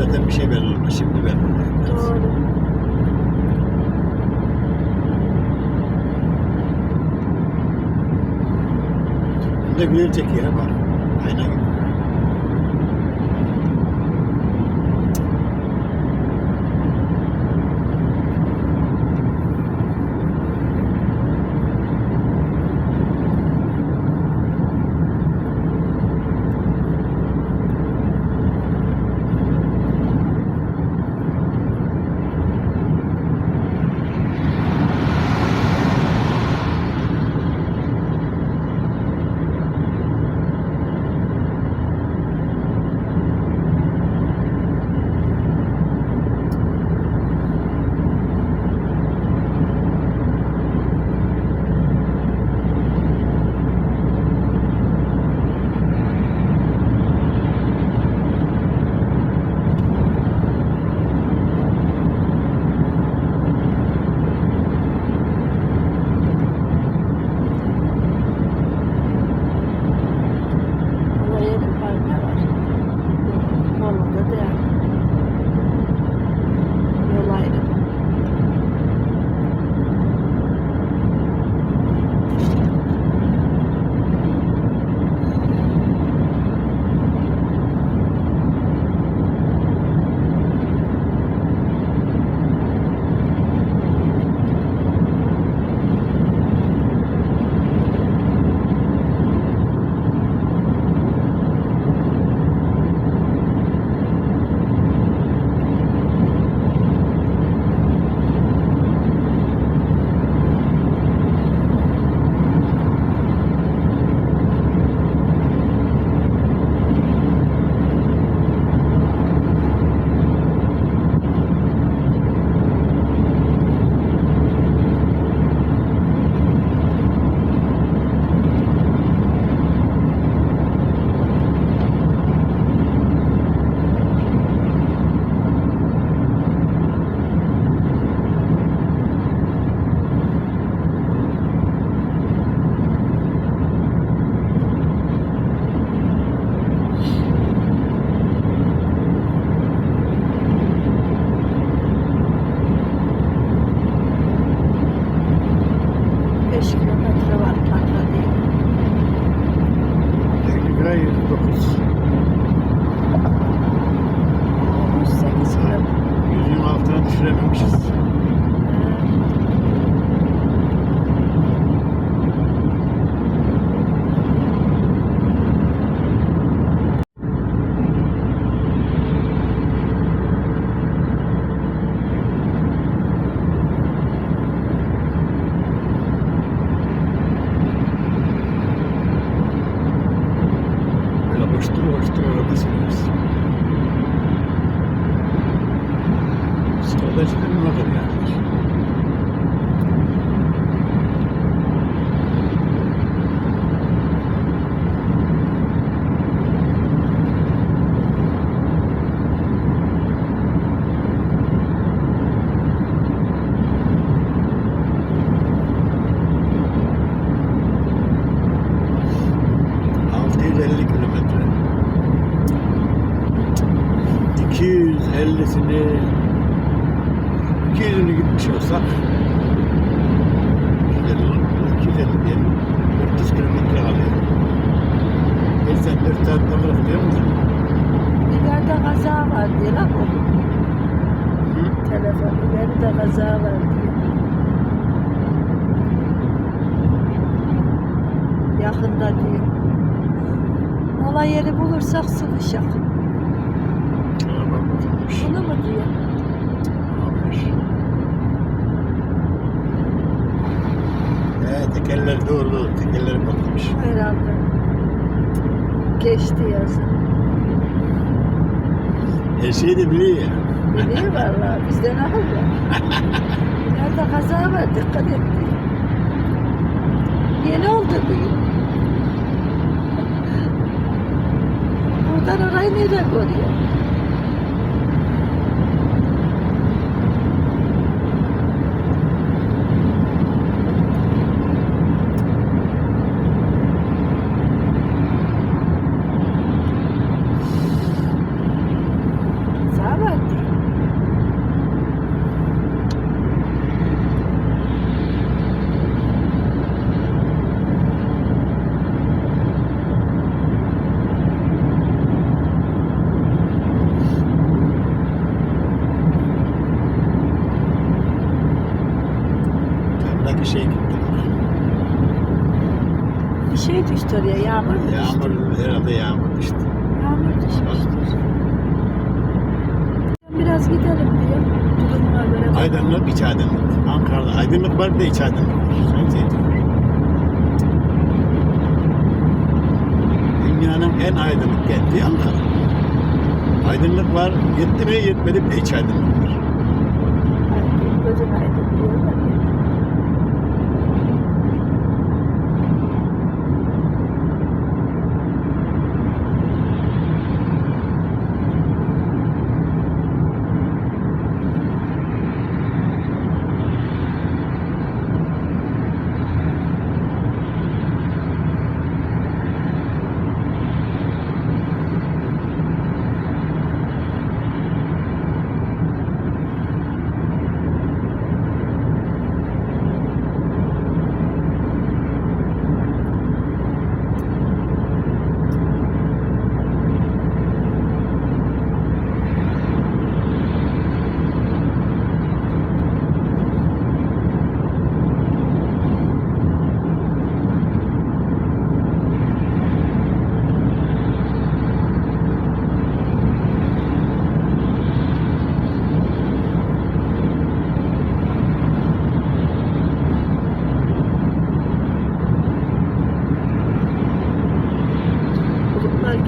zaten bir şey belli olmaz. Şimdi belli oluyor. biraz. Doğru. Güzel çekiyor ha bak. Ayna gibi. Ne kadar yani. Kilometre. 250'sini 200'ünü gitmiş olsak 250, 250 diyelim 400 kilometre kalıyor. E sen 4 saatte bırakıyor musun? İleride kaza var diyor o. Hı? Telefon ileride kaza var diyor. Yakında diyor. Mola yeri bulursak bakılmış. Bunu mu diyor? Almış. He tekerler doğru tekerleri patlamış. Herhalde. Geçti yazın. Her şeyi de biliyor ya. Biliyor vallahi bizden akıl var. İleride kaza var dikkat et diyor. Yeni oldu diyor. Buradan orayı nereye koruyor? Yağmur mu? Yağmur herhalde yağmur işte. Yağmur düşmüştür. Biraz gidelim diye. Durumuna göre. Aydınlık, iç aydınlık. Ankara'da aydınlık var bir de iç aydınlık var. Seçin. Dünyanın en aydınlık kenti Ankara. Aydınlık var, yetti mi yetmedi bir de iç aydınlık var.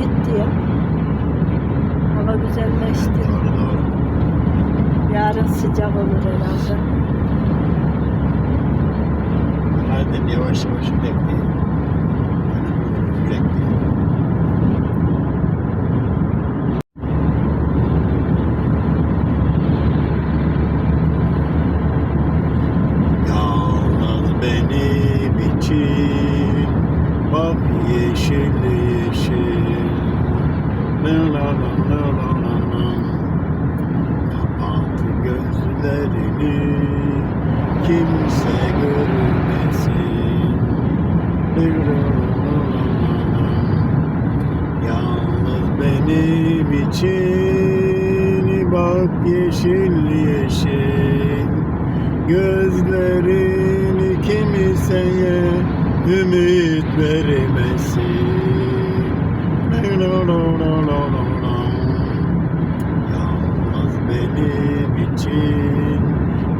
Gitti. Hava güzelleşti. Yarın sıcak olur herhalde. Hadi yavaş yavaş bekleyin. Benim için bak yeşil yeşil yeşil Gözlerini kimseye ümit vermesin. Yalnız benim için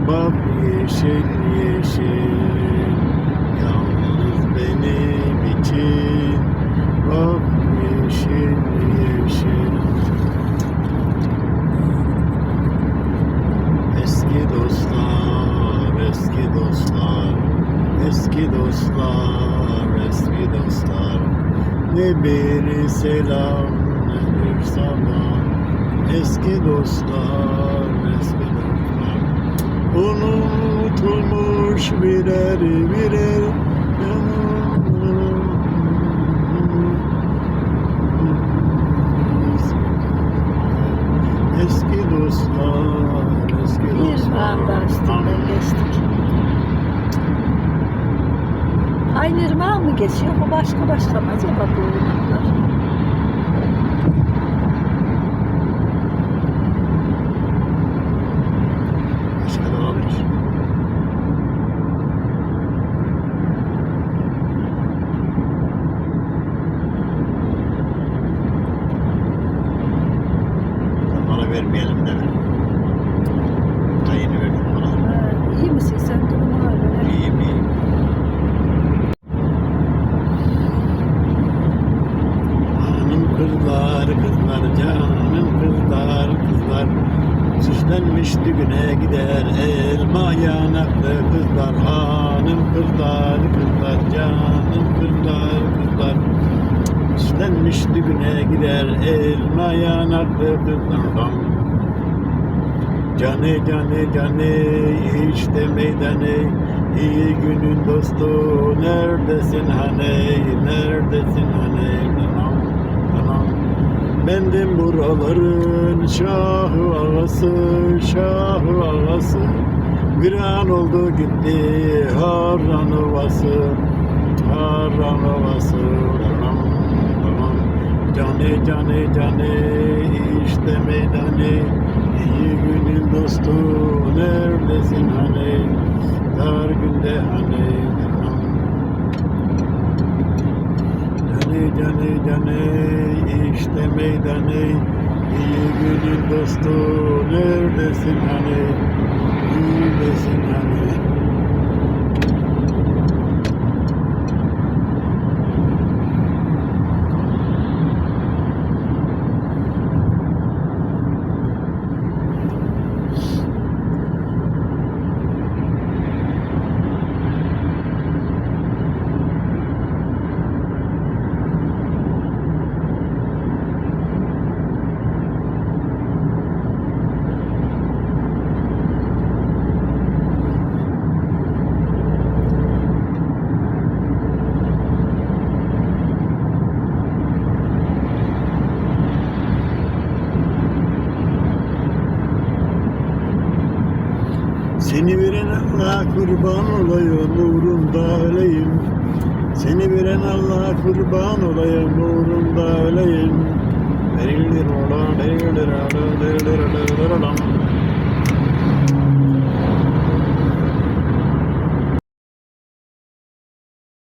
bak yeşil yeşil dostlar, eski dostlar. Ne bir selam ne bir sabah Eski dostlar, eski dostlar. Unutulmuş birer birer Eski dostlar, eski Bir dostlar. anda üstünden geçtik. Aynı ırmağa mı geçiyor? Bu başka başka mı acaba bu ırmaklar? Kızlar kızlar canım kızlar kızlar. Süslenmiş düğüne gider elma yanaklı kızlar. Hanım kızlar kızlar canım kızlar kızlar. Süslenmiş düğüne gider elma yanaklı kızlar. Cane cane cane işte meydanı. İyi günün dostu neredesin hani neredesin hani Bendim buraların şahı ağası şahı ağası. Bir an oldu gitti Harran Ovası Harran Ovası tamam tamam. Cane cane cane işte meydanı. İyi günün dostu neredesin hani? Dar günde hani Canı canı canı işte meydanı. İyi günün dostu neredesin hani. Neredesin hani Seni veren Allah kurban olayım uğrunda öleyim. Seni veren Allah kurban olayım uğrunda öleyim. Derilir ola derilir ola derilir ola